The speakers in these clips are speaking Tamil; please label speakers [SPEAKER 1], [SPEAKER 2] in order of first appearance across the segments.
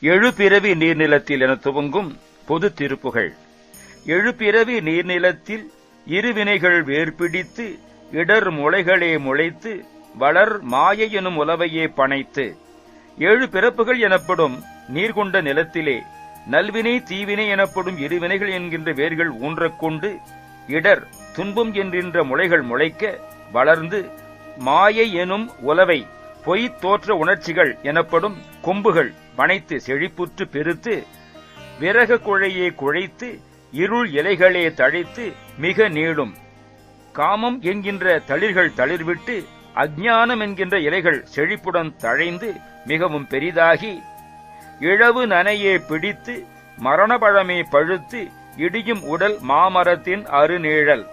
[SPEAKER 1] எழுபிறவி நீர்நிலத்தில் என துவங்கும் பொது திருப்புகள். எழுபிறவி நீர்நிலத்தில் இருவினைகள் வேர்பிடித்து இடர் முளைகளே முளைத்து வளர் மாயை எனும் உலவையே பனைத்து ஏழு பிறப்புகள் எனப்படும் நீர்கொண்ட நிலத்திலே நல்வினை தீவினை எனப்படும் இருவினைகள் என்கின்ற வேர்கள் ஊன்றக்கொண்டு இடர் துன்பம் என்கின்ற முளைகள் முளைக்க வளர்ந்து மாயை எனும் உலவை பொய் தோற்ற உணர்ச்சிகள் எனப்படும் கொம்புகள் வனைத்து செழிப்புற்று பெருத்து விறக குழையே குழைத்து இருள் இலைகளே தழைத்து மிக நீளும். காமம் என்கின்ற தளிர்கள் தளிர்விட்டு அஜானம் என்கின்ற இலைகள் செழிப்புடன் தழைந்து மிகவும் பெரிதாகி இழவு நனையே பிடித்து மரணபழமே பழுத்து இடியும் உடல் மாமரத்தின் அருநீழல்.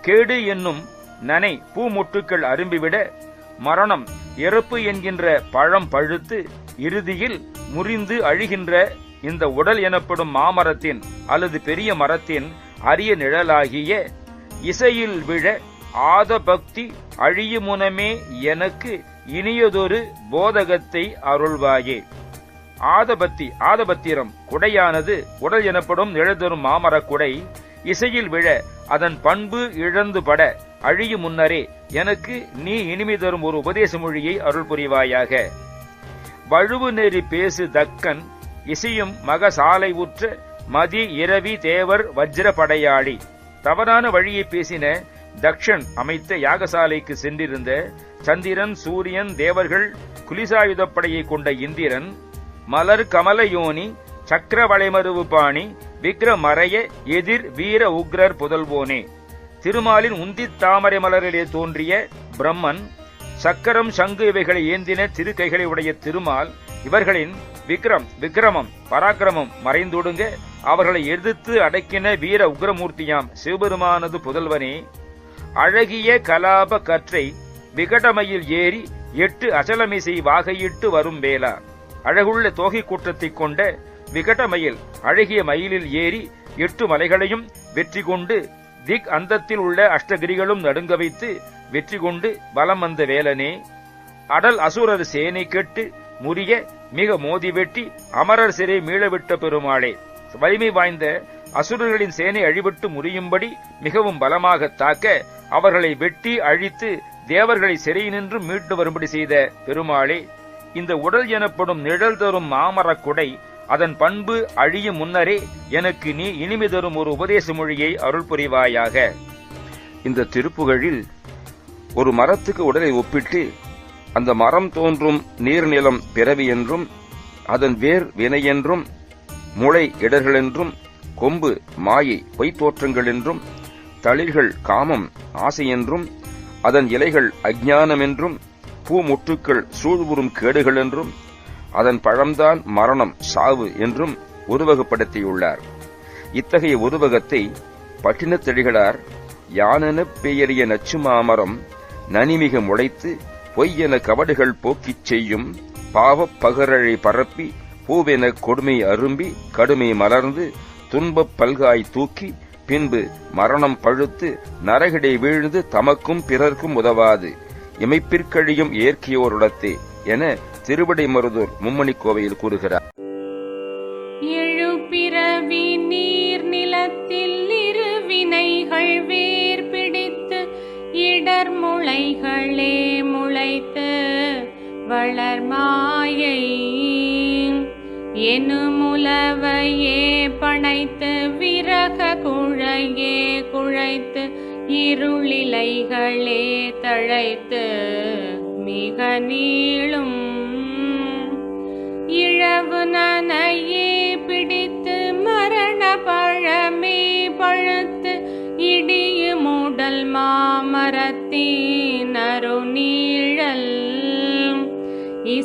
[SPEAKER 1] கேடு என்னும் நனை பூமுட்டுக்கள் அரும்பிவிட மரணம் இறப்பு என்கின்ற பழம் பழுத்து இறுதியில் முறிந்து அழிகின்ற இந்த உடல் எனப்படும் மாமரத்தின் அல்லது பெரிய மரத்தின் அரிய நிழலாகிய இசையில் விழ ஆத பக்தி அழியுமுனமே எனக்கு இனியதொரு போதகத்தை அருள்வாயே. ஆதபத்தி ஆதபத்திரம் குடையானது உடல் எனப்படும் நிழதரும் மாமரக் குடை இசையில் விழ அதன் பண்பு இழந்து பட அழியும் முன்னரே எனக்கு நீ இனிமை தரும் ஒரு உபதேச மொழியை அருள் புரிவாயாக வழுவு நெறி பேசு தக்கன் இசையும் மகசாலை உற்ற மதி இரவி தேவர் வஜ்ர படையாளி தவறான வழியை பேசின தக்ஷன் அமைத்த யாகசாலைக்கு சென்றிருந்த சந்திரன் சூரியன் தேவர்கள் குலிசாயுதப்படையை கொண்ட இந்திரன் மலர் கமலயோனி சக்கர வளைமருவு பாணி விக்ரமறைய எதிர் வீர உக்ரர் புதல்வோனே. திருமாலின் உந்தித் தாமரை மலரிலே தோன்றிய பிரம்மன் சக்கரம் சங்கு இவைகளை ஏந்தின திருக்கைகளை உடைய திருமால் இவர்களின் விக்ரம் விக்ரமம் பராக்கிரமம் மறைந்தொடுங்க. அவர்களை எதிர்த்து அடக்கின வீர உக்ரமூர்த்தியாம் சிவபெருமானது புதல்வனே அழகிய கலாப கற்றை விகடமையில் ஏறி எட்டு அசலமிசை வாகையிட்டு வரும் வேளா. அழகுள்ள தோகை கூட்டத்தைக் கொண்ட விகடமயில் அழகிய மயிலில் ஏறி எட்டு மலைகளையும் வெற்றி கொண்டு திக் அந்தத்தில் உள்ள அஷ்டகிரிகளும் நடுங்க வைத்து வெற்றி கொண்டு பலம் வந்த வேலனே அடல் அசுரர் சேனை கெட்டு முறிய மிக மோதி வெட்டி அமரர் சிறை மீளவிட்ட பெருமாளே. வலிமை வாய்ந்த அசுரர்களின் சேனை அழிபட்டு முறியும்படி மிகவும் பலமாக தாக்க அவர்களை வெட்டி அழித்து தேவர்களை சிறையில் நின்று மீட்டு வரும்படி செய்த பெருமாளே இந்த உடல் எனப்படும் நிழல் தரும் மாமரக் குடை அதன் பண்பு அழியும் முன்னரே எனக்கு நீ இனிமை தரும் ஒரு உபதேச மொழியை அருள் புரிவாயாக. இந்த திருப்புகழில் ஒரு மரத்துக்கு உடலை ஒப்பிட்டு அந்த மரம் தோன்றும் நீர்நிலம் பிறவி என்றும் அதன் வேர் வினை என்றும் முளை இடர்கள் என்றும் கொம்பு மாயை பொய்த்தோற்றங்கள் என்றும் தளிர்கள் காமம் ஆசை என்றும் அதன் இலைகள் அஞ்ஞானம் என்றும் பூமுட்டுக்கள் சூழ்வுறும் கேடுகள் என்றும் அதன் பழம்தான் மரணம் சாவு என்றும் உருவகப்படுத்தியுள்ளார். இத்தகைய உருவகத்தை பட்டினத்தெழிகளார் யானெனப் பெயரிய நச்சு மாமரம் நனிமிக முளைத்து பொய்யென கவடுகள் போக்கிச் செய்யும் பாவப் பகரழை பரப்பி பூவென கொடுமை அரும்பி கடுமை மலர்ந்து துன்பப் பல்காய் தூக்கி பின்பு மரணம் பழுத்து நரகிடை வீழ்ந்து தமக்கும் பிறர்க்கும் உதவாது. இமைப்பிற்கழியும் இயற்கையோருடத்தே என திருவடை மருதூர் மும்மணி கோவையில் கூறுகிறார்.
[SPEAKER 2] எழுபிறவி நீர் நிலத்தில் இருவினைகள் வேர் பிடித்து இடர் முளைகளே முளைத்து வளர்மா எனுமுலவையே படைத்து விரக குழையே குழைத்து இருளிலைகளே தழைத்து மிக நீளும் இழவு நனையே பிடித்து மரண பழமே பழுத்து இடியு மூடல்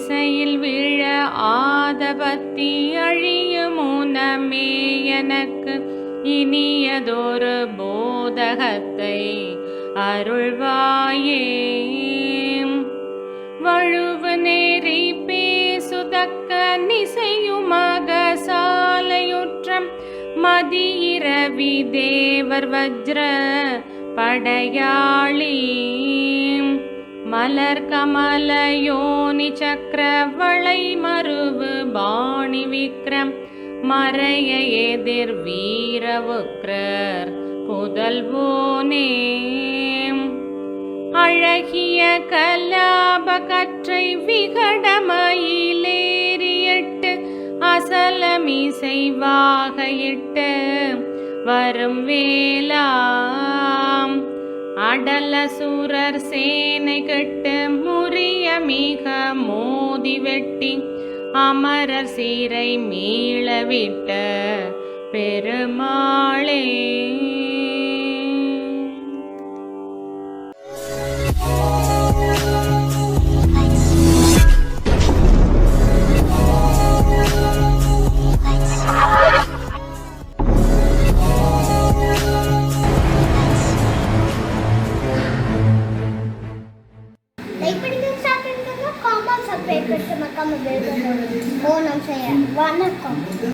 [SPEAKER 2] இசையில் விழ ஆதபத்தி அழியும் உனமே எனக்கு இனியதொரு போதகத்தை அருள்வாயே. வழுவு நேரி பேசுதக்க நிசையுமாக சாலையுற்றம் மதியிரவி தேவர் வஜ்ர படையாளி. மலர் கமலயோனி சக்கரவளை மருவு பாணி விக்ரம். மறைய எதிர் வீரவுக்ரர் புதல்வோனே அழகிய கலாப கற்றை விகடமயிலேறியட்டு அசலமிசைவாக இட்டு வரும் வேலாம் அடல சூரர் சேனை கட்டு முறிய மிக மோதி வெட்டி அமரர் சீரை மீளவிட்ட பெருமாளே.
[SPEAKER 3] சப்ஸ்கிரைப் பண்ணுங்க மறக்காம பெல் பட்டன் ஓ நம்ம செய்ய வணக்கம்